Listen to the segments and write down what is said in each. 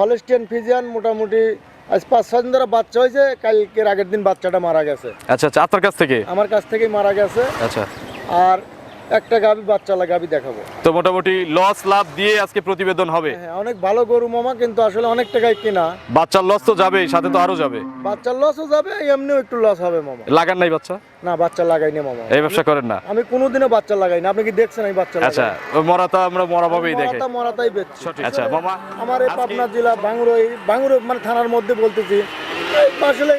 Holstein Friesian মোটামুটি আজ পাঁচ ছয় দিন ধরে বাচ্চা হয়েছে কালকের আগের দিন বাচ্চাটা মারা গেছে। আচ্ছা আচ্ছা আপনার কাছ থেকে? আমার কাছ থেকেই মারা গেছে। আচ্ছা। আর একটা গাবি বাচ্চালা গাবি দেখাবো। তো মোটামুটি লস লাভ দিয়ে আজকে প্রতিবেদন হবে। হ্যাঁ অনেক ভালো গরু মামা কিন্তু আসলে অনেক টাকায় কিনা। বাচ্চার লস তো যাবেই সাথে তো আরও যাবে। বাচ্চার লসও যাবে এমনিও একটু লস হবে মামা। লাগান নাই বাচ্চা? না বাচ্চা লাগাইনি মামা। এই ব্যবসা করেন না। আমি কোনোদিনও বাচ্চা লাগাই না আপনি কি দেখছেন আমি বাচ্চা লাগাই? আচ্ছা ওই মরাতা আমরা মরা ভাবেই দেখে। মরাতা মরাতাই বেচছি। আচ্ছা মামা আমার এই পাবনা জেলা বাংরোই বাংরো মানে থানার মধ্যে বলতেছি আসলে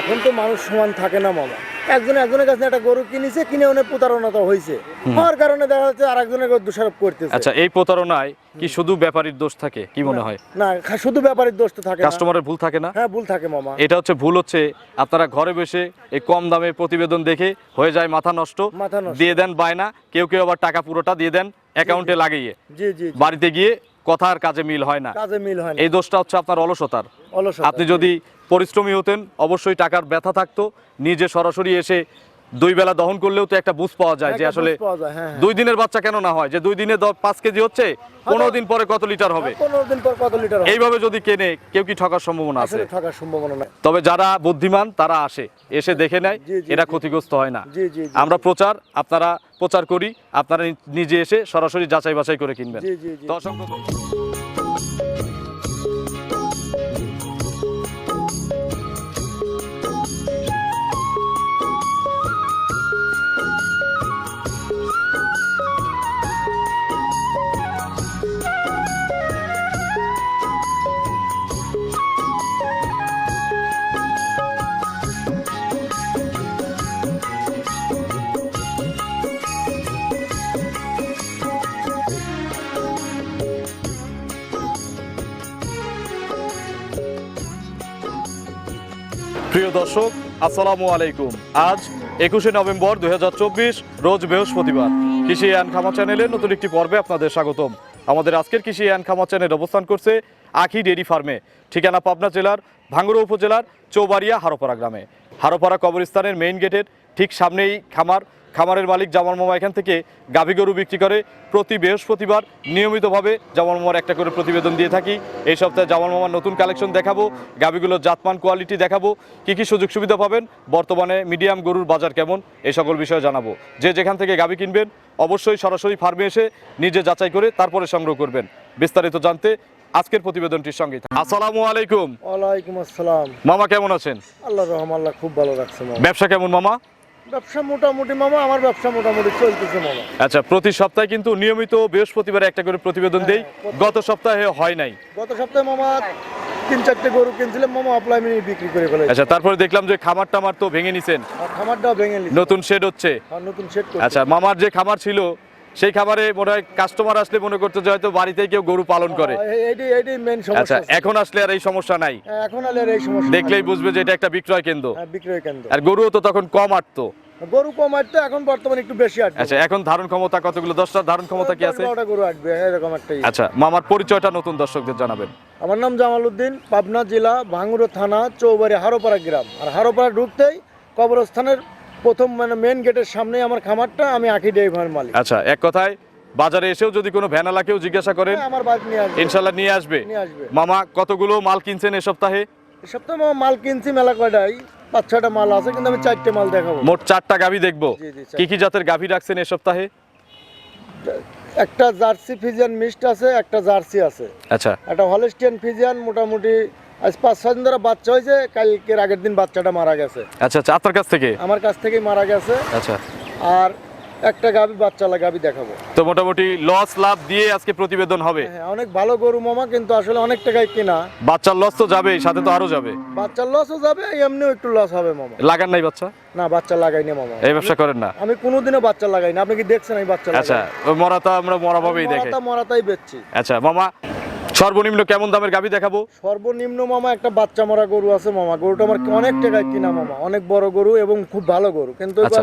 এখন তো মানুষ সমান থাকে না মামা। একজন একজনের কাছে একটা গরু কিনেছে কিনে অনেক প্রতারণা তো হয়েছে হওয়ার কারণে দেখা যাচ্ছে আর একজনের দোষারোপ করতেছে। আচ্ছা এই প্রতারণায় কি শুধু ব্যাপারীর দোষ থাকে কি মনে হয়? না শুধু ব্যাপারের দোষ তো থাকে কাস্টমারের ভুল থাকে না? হ্যাঁ ভুল থাকে মামা। এটা হচ্ছে ভুল হচ্ছে আপনারা ঘরে বসে এই কম দামে প্রতিবেদন দেখে হয়ে যায় মাথা নষ্ট। মাথা নষ্ট। দিয়ে দেন বায়না কেউ কেউ আবার টাকা পুরোটা দিয়ে দেন অ্যাকাউন্টে লাগিয়ে। জি জি। বাড়িতে গিয়ে কথার কাজে মিল হয় না। কাজে মিল হয় না। এই দোষটা হচ্ছে আপনার অলসতার। অলস আপনি যদি পরিশ্রমী হতেন অবশ্যই টাকার ব্যথা থাকতো। নিজে সরাসরি এসে দুই বেলা দহন করলেও তো একটা বুঝ পাওয়া যায় যে আসলে হ্যাঁ, হ্যাঁ। দুই দিনের বাচ্চা কেন না হয়? যে দুই দিনে পাঁচ কেজি হচ্ছে পনেরো দিন পরে কত লিটার হবে? পনেরো দিন পর কত লিটার এইভাবে যদি কেনে কেউ কি ঠকার সম্ভাবনা আছে? আসলে সম্ভাবনা নাই। তবে যারা বুদ্ধিমান তারা আসে এসে দেখে নেয় এরা ক্ষতিগ্রস্ত হয় না। আমরা প্রচার আপনারা প্রচার করি আপনারা নিজে এসে সরাসরি যাচাই বাছাই করে কিনবেন। তো অসংখ্য দর্শক, আসসালামু আলাইকুম। আজ একুশে নভেম্বর দু রোজ বৃহস্পতিবার। কৃষি অ্যান্ড খামা চ্যানেলের নতুন একটি পর্বে আপনাদের স্বাগতম। আমাদের আজকের কৃষি অ্যান্ড খামা চ্যানেল অবস্থান করছে আখি ডেরি ফার্মে, ঠিকানা পাবনা জেলার ভাঙ্গুড়া উপজেলার চৌবাড়িয়া হারোপাড়া গ্রামে। হারোপাড়া কবরস্থানের মেইন গেটের ঠিক সামনেই খামার খামারের মালিক জামাল মামা এখান থেকে গাভী গরু বিক্রি করে প্রতি বৃহস্পতিবার নিয়মিতভাবে জামাল মামার একটা করে প্রতিবেদন দিয়ে থাকি। এই সপ্তাহে জামাল মামার নতুন কালেকশন দেখাবো গাভীগুলোর জাতমান কোয়ালিটি দেখাবো কি কি সুযোগ সুবিধা পাবেন বর্তমানে মিডিয়াম গরুর বাজার কেমন এই সকল বিষয়ে জানাব। যে যেখান থেকে গাভী কিনবেন অবশ্যই সরাসরি ফার্মে এসে নিজে যাচাই করে তারপরে সংগ্রহ করবেন। বিস্তারিত জানতে আজকের প্রতিবেদনটির সঙ্গে আসসালামু আলাইকুম। ওয়ালাইকুম আসসালাম। মামা কেমন আছেন? আল্লাহ রহম আল্লাহ খুব ভালো রাখছে মামা। ব্যবসা কেমন মামা? ব্যবসা মোটামুটি মামা আমার ব্যবসা মোটামুটি চলতেছে মামা। আচ্ছা প্রতি সপ্তাহে কিন্তু নিয়মিত বৃহস্পতিবার একটা করে প্রতিবেদন দেই। গত সপ্তাহে হয় নাই। গত সপ্তাহে মামা তিন চারটে গরু কিনছিলাম মামা অফলাইন বিক্রি করে ফেলে আচ্ছা তারপরে দেখলাম যে খামার টামার তো ভেঙে নিছেন। আর খামারটাও ভেঙে নতুন শেড হচ্ছে। নতুন শেড আচ্ছা মামার যে খামার ছিল সেই খাবারে মনে হয় কাস্টমার আসলে মনে করতে যে হয়তো বাড়িতে কেউ গরু পালন করে। আচ্ছা এখন আসলে আর এই সমস্যা নাই। হ্যাঁ, এখন আর এই সমস্যা দেখলেই বুঝবে যে এটা একটা বিক্রয় কেন্দ্র। হ্যাঁ, বিক্রয় কেন্দ্র। আর গরুও তো তখন কম আটতো। গরু কম আটতে এখন বর্তমানে একটু বেশি আটবে। আচ্ছা এখন ধারণ ক্ষমতা কতগুলো? দশটা ধারণ ক্ষমতা কি আছে? বারোটা গরু আটবে এরকম একটাই। আচ্ছা মামার পরিচয়টা নতুন দর্শকদের জানাবেন। আমার নাম জামাল উদ্দিন পাবনা জেলা ভাঙ্গুড়ো থানা চৌবাড়ি হারোপাড়া গ্রাম। আর হারোপাড়া ঢুকতেই কবরস্থানের প্রথম মানে মেন গেটের সামনেই আমার খামারটা আমি আখি ডেইভার মালিক। আচ্ছা এক কথায় বাজারে এসেও যদি কোনো ভ্যানালাকেও জিজ্ঞাসা করেন হ্যাঁ, আমার বাইক নিয়ে আসবে। ইনশাল্লাহ নিয়ে আসবে। নিয়ে আসবে। মামা কতগুলো মাল কিনছেন এ সপ্তাহে? এই সপ্তাহে আমার মাল কিনছি মেলা কয়টাই পাঁচ ছটা মাল আছে কিন্তু আমি চারটে মাল দেখাবো। মোট চারটা গাভী দেখব। জি, জি, চারটা। কি কি জাতের গাভী রাখছেন এ সপ্তাহে? একটা জার্সি ফিজিয়ান মিক্সড আছে একটা জার্সি আছে। আচ্ছা। একটা হলিস্টিয়ান ফিজিয়ান মোটামুটি আজ পাঁচ ছয় দিন ধরে বাচ্চা হয়েছে কালকের আগের দিন বাচ্চাটা মারা গেছে। আচ্ছা আচ্ছা আপনার কাছ থেকে? আমার কাছ থেকেই মারা গেছে। আচ্চা আর একটা গাবি বাচ্চালা গাবি দেখাবো। তো মোটামুটি লস লাভ দিয়ে আজকে প্রতিবেদন হবে? হ্যাঁ অনেক ভালো গরু মামা কিন্তু আসলে অনেক টাকায় কিনা। বাচ্চার লস তো যাবেই সাথে তো আরও যাবে। বাচ্চার লসও যাবে এমনিও একটু লস হবে মামা। লাগান নাই বাচ্চা? না বাচ্চা লাগাই না মামা। এই ব্যবসা করেন না? আমি কোনোদিনও বাচ্চা লাগাই না। আপনি কি দেখছেন বাচ্চা আচ্ছা ওই আমরা মরা ভাবেই দেখে। মরাতা মরাতাই বেচছি। আচ্ছা মামা সর্বনিম্ন কেমন দামের গাভী দেখাবো? সর্বনিম্ন মামা একটা বাচ্চা মরা গরু আছে মামা। গরুটা আমার অনেক টাকায় কিনা মামা। অনেক বড় গরু এবং খুব ভালো গরু। কিন্তু আচ্ছা।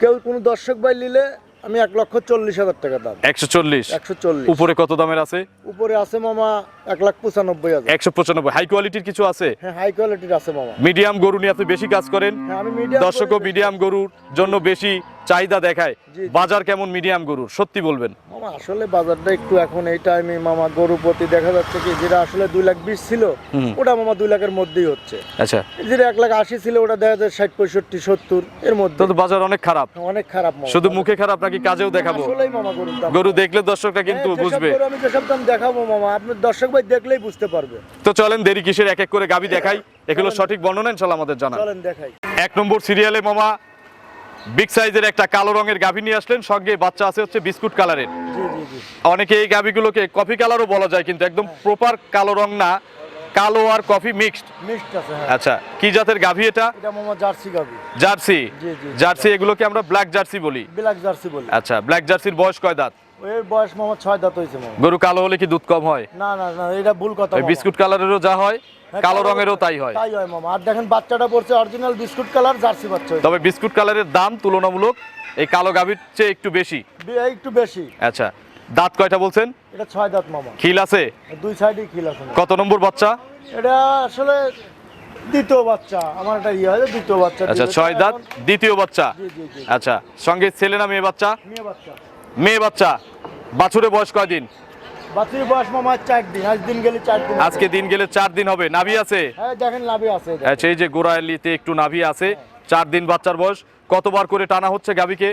কেউ কোনো দর্শক ভাই নিলে আমি এক লক্ষ চল্লিশ হাজার টাকা দাম। একশো চল্লিশ? একশো চল্লিশ। উপরে কত দামের আছে? উপরে আছে মামা এক লাখ পঁচানব্বই হাজার। একশো পঁচানব্বই। হাই কোয়ালিটির কিছু আছে? হ্যাঁ হাই কোয়ালিটির আছে মামা। মিডিয়াম গরু নিয়ে আপনি বেশি কাজ করেন। হ্যাঁ আমি দর্শকও মিডিয়াম গরুর জন্য বেশি চাহিদা দেখায়। বাজার কেমন মিডিয়াম গরুর? সত্যি বলবেন। মামা আসলে বাজারটা একটু এখন এই টাইমে মামা গরু প্রতি দেখা যাচ্ছে কি যেটা আসলে দুই লাখ বিশ ছিল ওটা মামা দুই লাখের মধ্যেই হচ্ছে। আচ্ছা। যেটা এক লাখ আশি ছিল ওটা দেখা যায় ষাট পঁয়ষট্টি সত্তর এর মধ্যে। তো বাজার অনেক খারাপ। অনেক খারাপ শুধু মুখে খারাপ নাকি কাজেও দেখাবো? গরু দেখলে দর্শকরা কিন্তু হ্যাঁ, বুঝবে। আমি যেসব দাম দেখাবো মামা আপনি দর্শক ভাই দেখলেই বুঝতে পারবে। তো চলেন দেরি কিসের? এক এক করে গাবি দেখাই। এগুলো সঠিক বর্ণনা ইনশাল্লাহ আমাদের জানা চলেন দেখাই। এক নম্বর সিরিয়ালে মামা বিগ সাইজের একটা কালো রঙের গাভী নিয়ে আসলেন সঙ্গে বাচ্চা আছে হচ্ছে বিস্কুট কালারের। অনেকে এই গাভীগুলোকে কফি কালারও বলা যায় কিন্তু একদম প্রপার কালো রং না কালো আর কফি মিক্সড মিক্সড আছে হ্যাঁ। আচ্ছা কি জাতের গাভী এটা? এটা মামা জার্সি গাভী। জার্সি? জি, জি। জার্সি এগুলোকে আমরা ব্ল্যাক জার্সি বলি। ব্ল্যাক জার্সি বলি। আচ্ছা ব্ল্যাক জার্সির বয়স কয় দাঁত? এর বয়স মামা ছয় দাঁত হয়েছে মামা গরু কালো হলে কি দুধ কম হয়? না না না এটা ভুল কথা বিস্কুট কালারেরও যা হয় হ্যাঁ, কালো রঙেরও তাই হয়। তাই হয় মামা আর দেখেন বাচ্চাটা পড়ছে অরিজিনাল বিস্কুট কালার জার্সি বাচ্চা তবে বিস্কুট কালারের দাম তুলনামূলক এই কালো গাভীর চেয়ে একটু বেশি। একটু বেশি। আচ্ছা দাঁত কয়টা বলছেন? এটা ছয় দাঁত মামা খিল আছে? দুই সাইডেই খিল আছে কত নম্বর বাচ্চা? এটা আসলে দ্বিতীয় বাচ্চা। আমার একটা ইয়ে হয় দ্বিতীয় বাচ্চা। আচ্ছা ছয় দাঁত দ্বিতীয় বাচ্চা। আচ্ছা সঙ্গে ছেলে না মেয়ে বাচ্চা? মেয়ে বাচ্চা। মেয়ে বাচ্চা বাছুরে বয়স কয়দিন? বয়স মামা চার দিন আজ দিন গেলে চার দিন। আজকে দিন গেলে চার দিন হবে। নাভি আছে? হ্যাঁ দেখেন লাভে আছে। আচ্ছা এই যে গোড়ালিতে একটু নাভি আছে চার দিন বাচ্চার বয়স। কতবার করে টানা হচ্ছে গাবিকে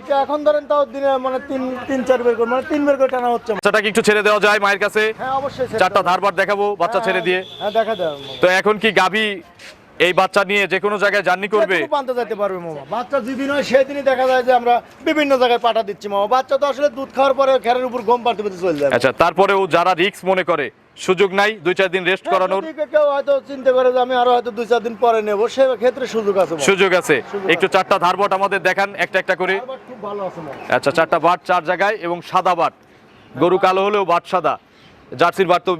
এটা এখন ধরেন তাও দিনে মানে তিন তিন চার বের করে মানে তিন বের করে টানা হচ্ছে। বাচ্চাটাকে একটু ছেড়ে দেওয়া যায় মায়ের কাছে? হ্যাঁ অবশ্যই চারটা ধারবার দেখাবো বাচ্চা হ্যাঁ, ছেড়ে দিয়ে। হ্যাঁ দেখা তো এখন কি গাভী এই বাচ্চা নিয়ে যে কোনো জায়গায় জার্নি করবে? পান্তা যেতে পারবে মামা। বাচ্চা যেদিন হয় সেদিনই দেখা যায় যে আমরা বিভিন্ন জায়গায় পাঠা দিচ্ছি মামা। বাচ্চা তো আসলে দুধ খাওয়ার পরে ঘরের উপর গম পাড়তে পারতে চলে যাবে। আচ্ছা তারপরেও যারা রিস্ক মনে করে সুযোগ নাই দুই চার দিন রেস্ট করানোর? কেউ হয়তো চিন্তা করে যে আমি আরও হয়তো দুই চার দিন পরে নেব সে ক্ষেত্রে সুযোগ আছে। সুযোগ আছে। একটু চারটা ধারবট আমাদের দেখান একটা একটা করে। খুব ভালো আছে মামা। আচ্ছা চারটা বাট চার জায়গায় এবং সাদা বাট। গরু কালো হলেও বাট সাদা। জার্সির বাট তো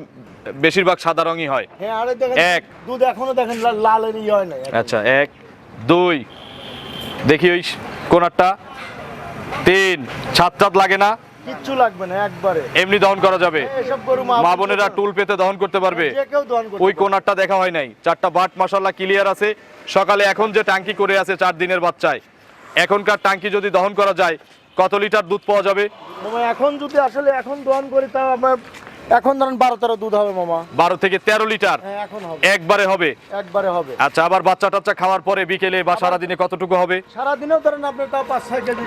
বেশিরভাগ সাদা রঙই হয়। হ্যাঁ আরে দেখেন এক। দুধ এখনও দেখেন লালের হয় নাই। আচ্ছা এক দুই। দেখি ওই কোনারটা তিন। ছাদ টাদ লাগে না? কিচ্ছু লাগবে না একবারে। এমনি দহন করা যাবে। মা মা বোনেরা টুল পেতে দহন করতে পারবে। যে কেউ দহন করতে ওই। কোনারটা দেখা হয় নাই। চারটা বাট মাসাল্লাহ ক্লিয়ার আছে। সকালে এখন যে ট্যাঙ্কি করে আছে চার দিনের বাচ্চায় এখনকার ট্যাঙ্কি যদি দহন করা যায় কত লিটার দুধ পাওয়া যাবে? এখন যদি আসলে এখন দহন করি তাও আমার এখন ধরেন বারো তেরো দুধ হবে মামা। বারো থেকে তেরো লিটার। হ্যাঁ এখন হবে। একবারে হবে। একবারে হবে। আচ্ছা আবার বাচ্চা টাচ্চা খাওয়ার পরে বিকেলে বা সারাদিনে কতটুকু হবে? সারাদিনেও ধরেন আপনি তাও পাঁচ ছয় কেজি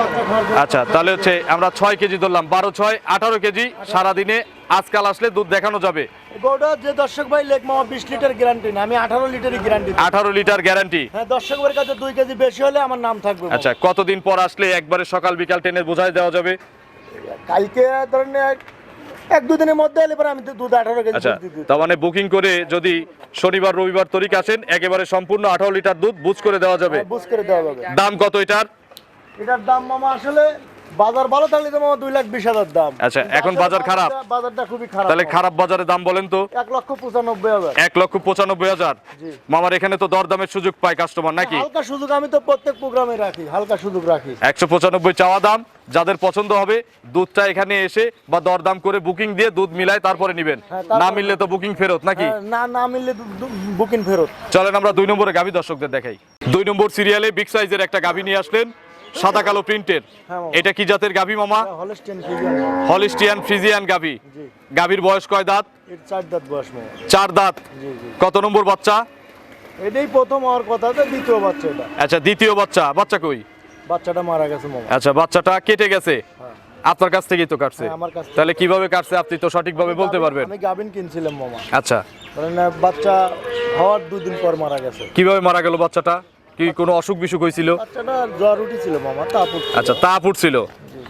বাচ্চা খাওয়ার আচ্ছা তাহলে হচ্ছে আমরা ছয় কেজি ধরলাম। বারো ছয় আঠারো কেজি সারাদিনে আজকাল আসলে দুধ দেখানো যাবে। গরুটা যে দর্শক ভাই লেখ মামা বিশ লিটার গ্যারান্টি না আমি আঠারো লিটারই গ্যারান্টি আঠারো লিটার গ্যারান্টি হ্যাঁ দর্শক ভাইয়ের কাছে দুই কেজি বেশি হলে আমার নাম থাকবে আচ্ছা কতদিন পর আসলে একবারে সকাল বিকাল টেনে বোঝাই দেওয়া যাবে? কালকে ধরেন এক- দুদিনের মধ্যে এলে পরে আমি তো দুধ আঠারো কেজি আচ্ছা। তার মানে বুকিং করে যদি শনিবার রবিবার তরিক আসেন একেবারে সম্পূর্ণ আঠারো লিটার দুধ বুঝ করে দেওয়া যাবে হ্যাঁ, বুঝ করে দেওয়া যাবে দাম কত এটার এটার দাম মামা আসলে বাজার ভালো থাকলে তো মামা দুই লাখ বিশ হাজার দাম। আচ্ছা, এখন বাজার খারাপ? বাজারটা- খুবই খারাপ তাহলে খারাপ বাজারে দাম বলেন তো। এক লক্ষ পঁচানব্বই হাজার। এক লক্ষ পঁচানব্বই হাজার? জি। মামার এখানে তো দরদামের সুযোগ পায় কাস্টমার নাকি? হালকা সুযোগ আমি তো প্রত্যেক প্রোগ্রামে রাখি হালকা সুযোগ রাখি। একশো পঁচানব্বই চাওয়া দাম যাদের পছন্দ হবে দুধটা এখানে এসে বা দরদাম করে বুকিং দিয়ে দুধ মিলায় তারপরে নিবেন। হ্যাঁ, না মিললে তো বুকিং ফেরত নাকি? হ্যাঁ, না না মিললে বুকিং ফেরত। চলেন আমরা দুই নম্বরে গাভী দর্শকদের দেখাই। দুই নম্বর সিরিয়ালে বিগ সাইজের একটা গাভী নিয়ে আসলেন। সাদা কালো প্রিন্টের। হ্যাঁ, এটা কি জাতের গাভী মামা? হলিস্টিয়ান ফ্রিজিয়ান গাভী। গাভীর বয়স কয় দাঁত? চার দাঁত বয়স চার দাঁত। কত নম্বর বাচ্চা? এটাই প্রথম হওয়ার কথা দ্বিতীয় বাচ্চা এটা। আচ্ছা দ্বিতীয় বাচ্চা। বাচ্চা কই? বাচ্চাটা মারা গেছে মামা। আচ্ছা বাচ্চাটা কেটে গেছে? হ্যাঁ। আপনার কাছ থেকেই তো কাটছে। হ্যাঁ, আমার কাছ থেকে। তাহলে কীভাবে কাটছে আপনি তো সঠিকভাবে বলতে পারবেন। আমি গাবিন কিনছিলাম মামা। আচ্ছা। ধরেন বাচ্চা হওয়ার দুদিন পর মারা গেছে। কীভাবে মারা গেল বাচ্চাটা? কি কোনো অসুখ বিসুখ হয়েছিল? বাচ্চাটা জ্বর উঠেছিল মামা তারপর আচ্ছা তা ফুটছিল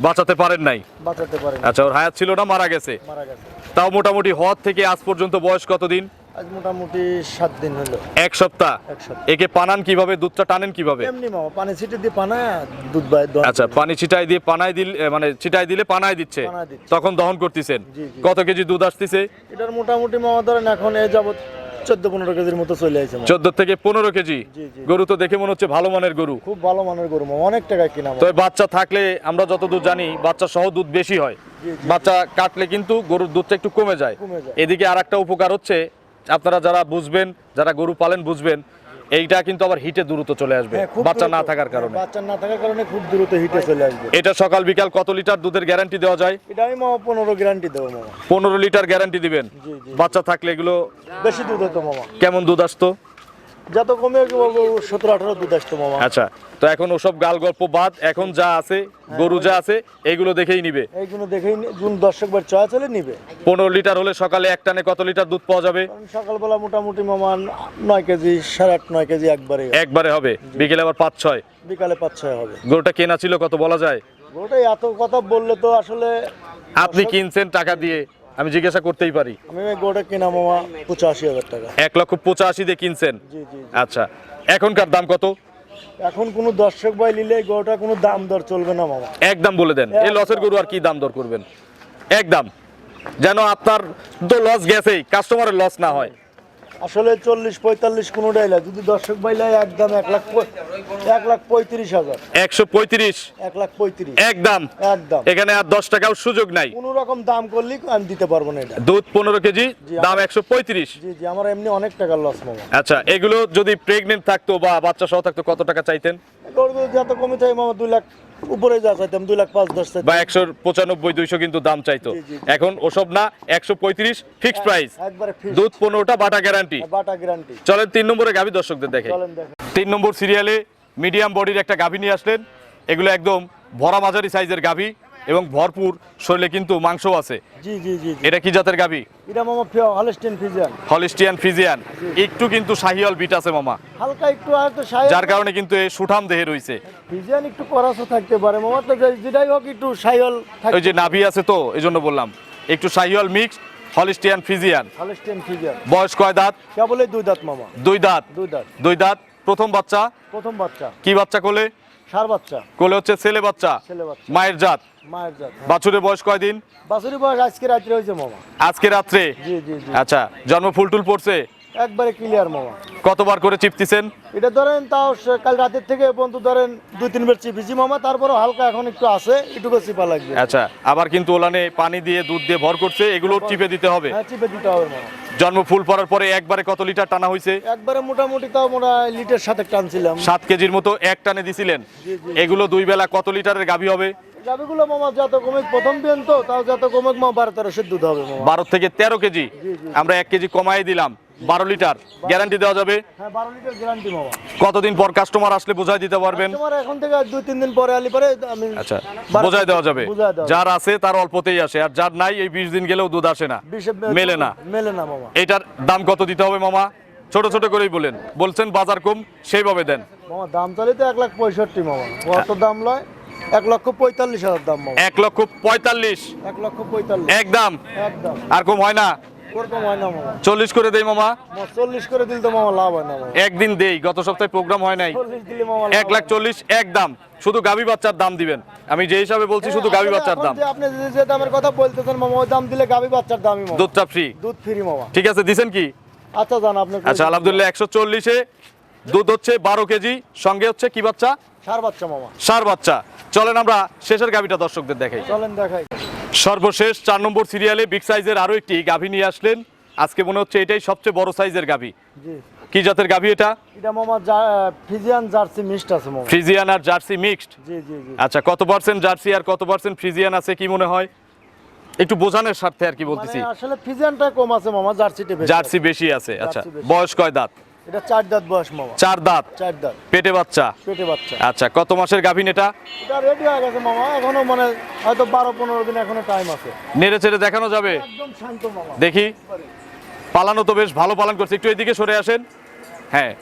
বাঁচাতে পারেন নাই? বাঁচাতে পারেন আচ্ছা ওর হায়াত ছিল না মারা গেছে? মারা গেছে। তাও মোটামুটি হওয়ার থেকে আজ পর্যন্ত বয়স কতদিন? আজ মোটামুটি সাত দিন হলো। এক সপ্তাহ? এক সপ্তাহ। একে পানান কীভাবে? দুধটা টানেন কীভাবে? এমনি মামা পানি ছিটে দিয়ে পানা দুধ বাই দহন আচ্ছা পানি ছিটাই দিয়ে পানায় দিল এ, মানে ছিটাই দিলে পানায় দিচ্ছে। পানায় দিচ্ছে। তখন দহন করতেছেন? জি, জি। কত কেজি দুধ আসতেছে? এটার মোটামুটি মামা ধরেন এখন এ যাবত চোদ্দ পনেরো কেজির মতো চলে মামা। চোদ্দ থেকে পনেরো কেজি। গরু তো দেখে মনে হচ্ছে ভালো মানের গরু খুব ভালো মানের গরু অনেক টাকায় কিনা তো বাচ্চা থাকলে আমরা যতদূর জানি বাচ্চা সহ দুধ বেশি হয়। বাচ্চা কাটলে কিন্তু গরুর দুধটা একটু কমে যায় কমে যায়। এদিকে আর একটা উপকার হচ্ছে আপনারা যারা বুঝবেন যারা গরু পালেন বুঝবেন এইটা কিন্তু আবার হিটে দ্রুত চলে আসবে হ্যাঁ, বাচ্চা না থাকার হ্যাঁ, কারণে বাচ্চা না থাকার কারণে খুব দ্রুত হিটে চলে আসবে। এটা সকাল বিকাল কত লিটার দুধের গ্যারান্টি দেওয়া যায়? এটা আমি মামা পনেরো গ্যারান্টি দেব মামা। পনেরো লিটার গ্যারান্টি দিবেন। বাচ্চা থাকলে এগুলো বেশি দুধ হতো মামা। কেমন দুধ আসতো? যত কমে সতেরো আঠারো দুধ আসতো মামা। আচ্ছা তো এখন ওসব গাল গল্প বাদ এখন যা আছে গরু যা আছে এগুলো দেখেই নিবে। এইগুলো দেখেই নি- যোন দর্শক বার চয়া চলে নিবে। পনেরো লিটার হলে সকালে এক টানে কত লিটার দুধ পাওয়া যাবে? কারণ সকালবেলা মোটামুটি মামা নয় কেজি সাড়ে আট নয় কেজি একবারে একবারে হবে বিকেলে আবার পাঁচ ছয়। বিকালে পাঁচ ছয় হবে। গরুটা কেনা ছিল কত বলা যায়? ওটাই এত কথা বললে তো আসলে আপনি কিনছেন টাকা দিয়ে আমি জিজ্ঞাসা করতেই পারি। আমি গোটা কিনা মামা পঁচাশি হাজার টাকা। এক লক্ষ পঁচাশি দিয়ে কিনছেন। আচ্ছা এখনকার দাম কত? এখন কোনো দর্শক ভাই নিলে গরুটা কোনো দাম দর চলবে না মামা। একদম বলে দেন, এই লসের গরু আর কি দাম দর করবেন? একদম। যেন আপনার তো লস গেছেই কাস্টমারের লস না হয়। আসলে চল্লিশ পঁয়তাল্লিশ কোনো ডাইলা যদি দর্শক ভাই লাই একদম এক লাখ এক লাখ পঁয়ত্রিশ হাজার। একশো পঁয়ত্রিশ? এক লাখ পঁয়ত্রিশ। একদম একদম এখানে আর দশ টাকাও সুযোগ নাই। কোনো রকম দাম করলেই আমি দিতে পারব না এটা। দুধ পনেরো কেজি দাম একশো পঁয়ত্রিশ। জি জি আমার এমনি অনেক টাকার লস মামা আচ্ছা এগুলো যদি প্রেগনেন্ট থাকতো বা বাচ্চা সহ থাকতো কত টাকা চাইতেন? যত কমে চাই মামা দুই লাখ উপরে যা চাইতাম দুই লাখ পাঁচ দশ বা একশো পঁচানব্বই দুইশো কিন্তু দাম চাইতো। এখন ওসব না একশো পঁয়ত্রিশ ফিক্সড প্রাইস দুধ পনেরোটা বাটা গ্যারান্টি বাটা গ্যারান্টি চলেন তিন নম্বরে গাভী দর্শকদের দেখে। দেখেন। তিন নম্বর সিরিয়ালে মিডিয়াম বডির একটা গাভী নিয়ে আসলেন। এগুলো একদম ভরা মাঝারি সাইজের গাভী। এবং ভরপুর শরীরে কিন্তু মাংস আছে। জি জি জি এটা কি জাতের গাভী এটা মামা হলস্টেন ফিজিয়ান হলিস্টিয়ান ফ্রিজিয়ান একটু কিন্তু শাহিওয়াল বিট আছে মামা। হালকা একটু হয়তো যার কারণে কিন্তু এ সুঠাম দেহে রয়েছে। ফিজিয়ান একটু থাকতে পারে মামা তো যেটাই হোক একটু সাইল ওই যে নাভি আছে তো এই জন্য বললাম। একটু Sahiwal mix Holstein Holstein Friesian বয়স কয় দাঁত? কেবল এই দুই দাঁত মামা। দুই দাঁত। দুই দাঁত। দুই দাঁত। প্রথম বাচ্চা? প্রথম বাচ্চা। কি বাচ্চা কোলে? সার বাচ্চা। কোলে হচ্ছে ছেলে বাচ্চা ছেলে বাচ্চা। মায়ের জাত। মায়ের জাত বাছুরের বয়স কয়দিন? বাছুরের বয়স আজকে রাত্রে হয়েছে মামা। আজকে রাত্রে? জি জি জি। আচ্ছা জন্ম ফুল টুল পড়ছে? একবারে ক্লিয়ার মামা। কতবার করে চিপতিছেন এটা ধরেন তাও কাল রাতের থেকে পর্যন্ত ধরেন দুই তিনবার চিপিছি মামা। তারপরে হালকা এখন একটু আছে একটু চিপা লাগবে। আচ্ছা আবার কিন্তু ওলানে পানি দিয়ে দুধ দিয়ে ভর করছে এগুলো টিপে দিতে হবে। হ্যাঁ চিপে দিতে হবে মামা। জন্ম ফুল পড়ার পরে একবারে কত লিটার টানা হয়েছে একবারে মোটামুটি তাও মোটা লিটার সাথে টানছিলাম। সাত কেজির মতো এক টানে দিছিলেন। এগুলো দুই বেলা কত লিটারের গাভী হবে? গাবিগুলো মামা যত কমে প্রথম দিন তো তাও যত কমে মামা বারো তেরোশের দুধ হবে মামা। বারো থেকে তেরো কেজি। আমরা এক কেজি কমাই দিলাম। বারো লিটার গ্যারান্টি দেওয়া যাবে? হ্যাঁ কতদিন পর কাস্টমার আসলে বোঝাই দিতে পারবেন? এখন থেকে দুই তিন দিন পরে আলি পরে আমি আচ্ছা বোঝাই দেওয়া যাবে। যার আছে তার অল্পতেই আসে আর যার নাই এই বিশ দিন গেলেও দুধ আসে না। মেলে না। মেলে না মামা এটার দাম কত দিতে হবে মামা? ছোট ছোট করেই বলেন। বলছেন বাজার কম সেইভাবে দেন। মামা দাম তো এক লাখ পঁয়ষট্টি মামা কত দাম লয়? এক লক্ষ পঁয়তাল্লিশ হাজার দাম এক লক্ষ পঁয়তাল্লিশ। এক লক্ষ পঁয়তাল্লিশ। একদম। একদম। আর কম হয় না? হয় চল্লিশ করে দেই মামা। চল্লিশ করে দিলে তো মামা লাভ হয় না একদিন দেই গত সপ্তাহে প্রোগ্রাম হয় নাই। এক লাখ চল্লিশ এক দাম। শুধু বাচ্চার দাম দিবেন। আমি যে হিসাবে বলছি শুধু গাভী বাচ্চার দাম। আপনি যে- দামের কথা বলতেছেন মামা ওই দাম দিলে বাচ্চার দামই দুধটা ফ্রি দুধ ফ্রি মামা। ঠিক আছে দিছেন কি? আচ্ছা জান আপনি আচ্ছা আলহামদুলিল্লাহ একশো চল্লিশে দুধ হচ্ছে বারো কেজি। সঙ্গে হচ্ছে কি বাচ্চা? সার বাচ্চা মামা। সার বাচ্চা। চলেন আমরা শেষের গাভীটা দর্শকদের দেখাই। চলেন দেখাই। সর্বশেষ চার নম্বর সিরিয়ালে বিগ সাইজের আরও একটি গাভী নিয়ে আসলেন। আজকে মনে হচ্ছে এটাই সবচেয়ে বড় সাইজের গাভী। কি জাতের গাভী এটা? এটা মামা ফিজিয়ান জার্সি মিক্সড আছে মামা ফ্রিজিয়ান আর জার্সি মিক্সড জি জি জি। আচ্ছা কত পার্সেন্ট জার্সি আর কত পার্সেন্ট ফ্রিজিয়ান আছে কি মনে হয়? একটু বোঝানোর স্বার্থে আর কি বলতেছি। মানে আসলে ফিজিয়ানটা কম আছে মামা জার্সিটা বেশি জার্সি বেশি আছে আচ্ছা। বয়স কয় দাঁত? এটা চার দাঁত বয়স মামা। চার দাঁত? চার দাঁত। পেটে বাচ্চা? পেটে বাচ্চা। আচ্ছা কত মাসের গাভীন এটা? এটা রেডি হয়ে গেছে মামা। এখনও মানে হয়তো বারো পনেরো দিন এখনও টাইম আছে। নেড়ে চেড়ে দেখানো যাবে? একদম শান্ত মামা। দেখি। পালানো তো বেশ ভালো পালন করছে। একটু এদিকে সরে আসেন। হ্যাঁ।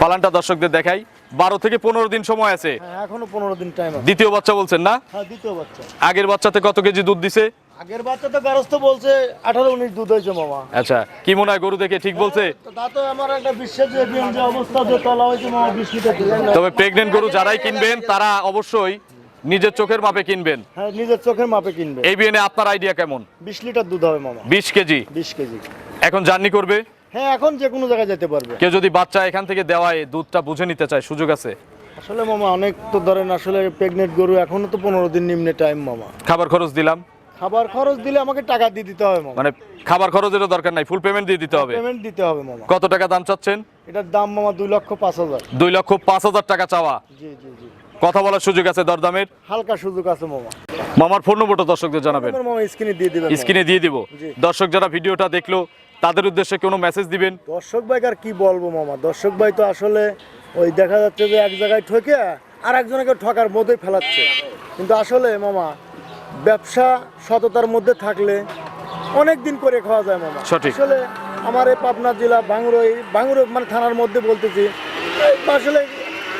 পালানটা দর্শকদের দেখাই। বারো থেকে পনেরো দিন সময় আছে। হ্যাঁ এখনও পনেরো দিন টাইম দ্বিতীয় বাচ্চা বলছেন না? হ্যাঁ দ্বিতীয় বাচ্চা। আগের বাচ্চাতে কত কেজি দুধ দিছে? আগের বাচ্চা তো গারস্থ বলছে আঠারো উনিশ দুধ হয়েছে মামা। আচ্ছা কি মনে হয় গরু দেখে ঠিক বলছে? তো তা আমার একটা বিশ্বাস যে যে অবস্থা যে তলা হয়েছে মামা বিশ লিটার দিলেন না। তবে প্রেগনেন্ট গরু যারাই কিনবেন তারা অবশ্যই নিজের চোখের মাপে কিনবেন। হ্যাঁ নিজের চোখের মাপে কিনবে এই বিএনে আপনার আইডিয়া কেমন? বিশ লিটার দুধ হবে মামা। বিশ কেজি? বিশ কেজি। এখন জার্নি করবে? হ্যাঁ এখন যে কোনো জায়গায় যেতে পারবে। কেউ যদি বাচ্চা এখান থেকে দেওয়ায় দুধটা বুঝে নিতে চায় সুযোগ আছে? আসলে মামা অনেক তো ধরেন আসলে প্রেগনেন্ট গরু এখনও তো পনেরো দিন নিম্নে টাইম মামা। খাবার খরচ দিলাম। খাবার খরচ দিলে আমাকে টাকা দিয়ে দিতে হবে মামা। মানে খাবার খরচেরও দরকার নাই ফুল পেমেন্ট দিয়ে দিতে হবে। পেমেন্ট দিতে হবে মামা। কত টাকা দাম চাচ্ছেন? এটার দাম মামা দুই লক্ষ পাঁচ হাজার। দুই লক্ষ পাঁচ হাজার টাকা চাওয়া। জি জি জি। কথা বলার সুযোগ আছে দরদামের? হালকা সুযোগ আছে মামা। মামার ফোন নম্বরটা দর্শকদের জানাবেন। মামা স্ক্রিনে দিয়ে দিবেন। স্ক্রিনে দিয়ে দিব। দর্শক যারা ভিডিওটা দেখল তাদের উদ্দেশ্যে কোনো মেসেজ দিবেন? দর্শক ভাইকে আর কি বলব মামা? দর্শক ভাই তো আসলে ওই দেখা যাচ্ছে যে এক জায়গায় ঠকে আর একজনকে ঠকার মধ্যেই ফেলাচ্ছে। কিন্তু আসলে মামা ব্যবসা সততার মধ্যে থাকলে অনেক দিন করে খাওয়া যায় মামা। আসলে আমার এই পাবনা জেলা বাংরোই বাংরো মানে থানার মধ্যে বলতেছি আসলে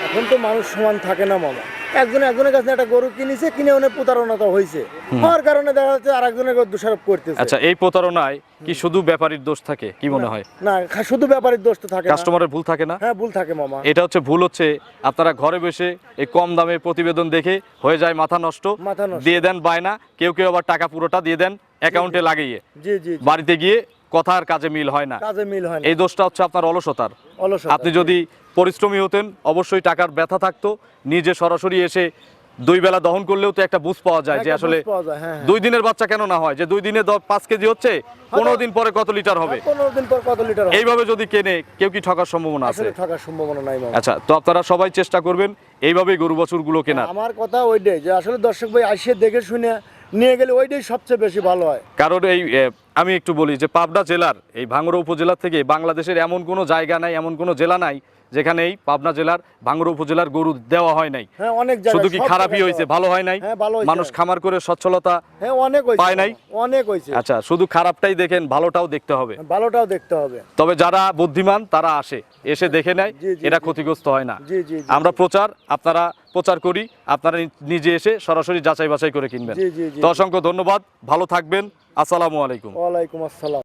এখন তো মানুষ সমান থাকে না মামা একজন একজনের কাছে একটা গরু কিনেছে কিনে অনেক প্রতারণাটা হয়েছে হওয়ার কারণে দেখা যাচ্ছে আর একজনের দোষারোপ করতেছে। আচ্ছা এই প্রতারণায় কি শুধু ব্যাপারীর দোষ থাকে কি মনে হয়? না শুধু ব্যাপারের দোষ তো থাকে। কাস্টমারের ভুল থাকে না? হ্যাঁ ভুল থাকে মামা। এটা হচ্ছে ভুল হচ্ছে আপনারা ঘরে বসে এই কম দামে প্রতিবেদন দেখে হয়ে যায় মাথা নষ্ট। মাথা নষ্ট। দিয়ে দেন বায়না কেউ কেউ আবার টাকা পুরোটা দিয়ে দেন অ্যাকাউন্টে লাগিয়ে। জি জি। বাড়িতে গিয়ে কথা আর কাজে মিল হয় না। কাজে মিল হয় না। এই দোষটা হচ্ছে আপনার অলসতার। অলসতা। আপনি যদি পরিশ্রমী হতেন অবশ্যই টাকার ব্যথা থাকতো নিজে সরাসরি এসে দুই বেলা দহন করলেও তো একটা বুঝ পাওয়া যায় যে আসলে হ্যাঁ, হ্যাঁ। দুই দিনের বাচ্চা কেন না হয়? যে দুই দিনে পাঁচ কেজি হচ্ছে পনেরো দিন পরে কত লিটার হবে? দিন পর কত লিটার এইভাবে যদি কেনে কেউ কি ঠকার সম্ভাবনা আছে? থাকার সম্ভাবনা নাই আচ্ছা তো আপনারা সবাই চেষ্টা করবেন এইভাবেই গরু বছরগুলো কেনার। আমার কথা ওইটাই যে আসলে দর্শক ভাই আসে দেখে শুনে নিয়ে গেলে ওইটাই সবচেয়ে বেশি ভালো হয়। কারণ এই আমি একটু বলি যে পাবনা জেলার এই ভাঙ্গড়া উপজেলা থেকে বাংলাদেশের এমন কোনো জায়গা নাই এমন কোনো জেলা নাই যেখানে এই পাবনা জেলার ভাঙ্গড়া উপজেলার গরু দেওয়া হয় নাই। হ্যাঁ অনেক শুধু কি খারাপই হয়েছে? ভালো হয় নাই? হ্যাঁ। মানুষ খামার করে সচ্ছলতা হ্যাঁ অনেক পায় নাই? অনেক হয়েছে। আচ্ছা শুধু খারাপটাই দেখেন ভালোটাও দেখতে হবে। ভালোটাও দেখতে হবে। তবে যারা বুদ্ধিমান তারা আসে। এসে দেখে নেয় এটা ক্ষতিগ্রস্ত হয় না। আমরা প্রচার আপনারা প্রচার করি আপনারা নিজে এসে সরাসরি যাচাই বাছাই করে কিনবেন। তো অসংখ্য ধন্যবাদ ভালো থাকবেন আসসালামু আলাইকুম। ওয়ালাইকুম আসসালাম।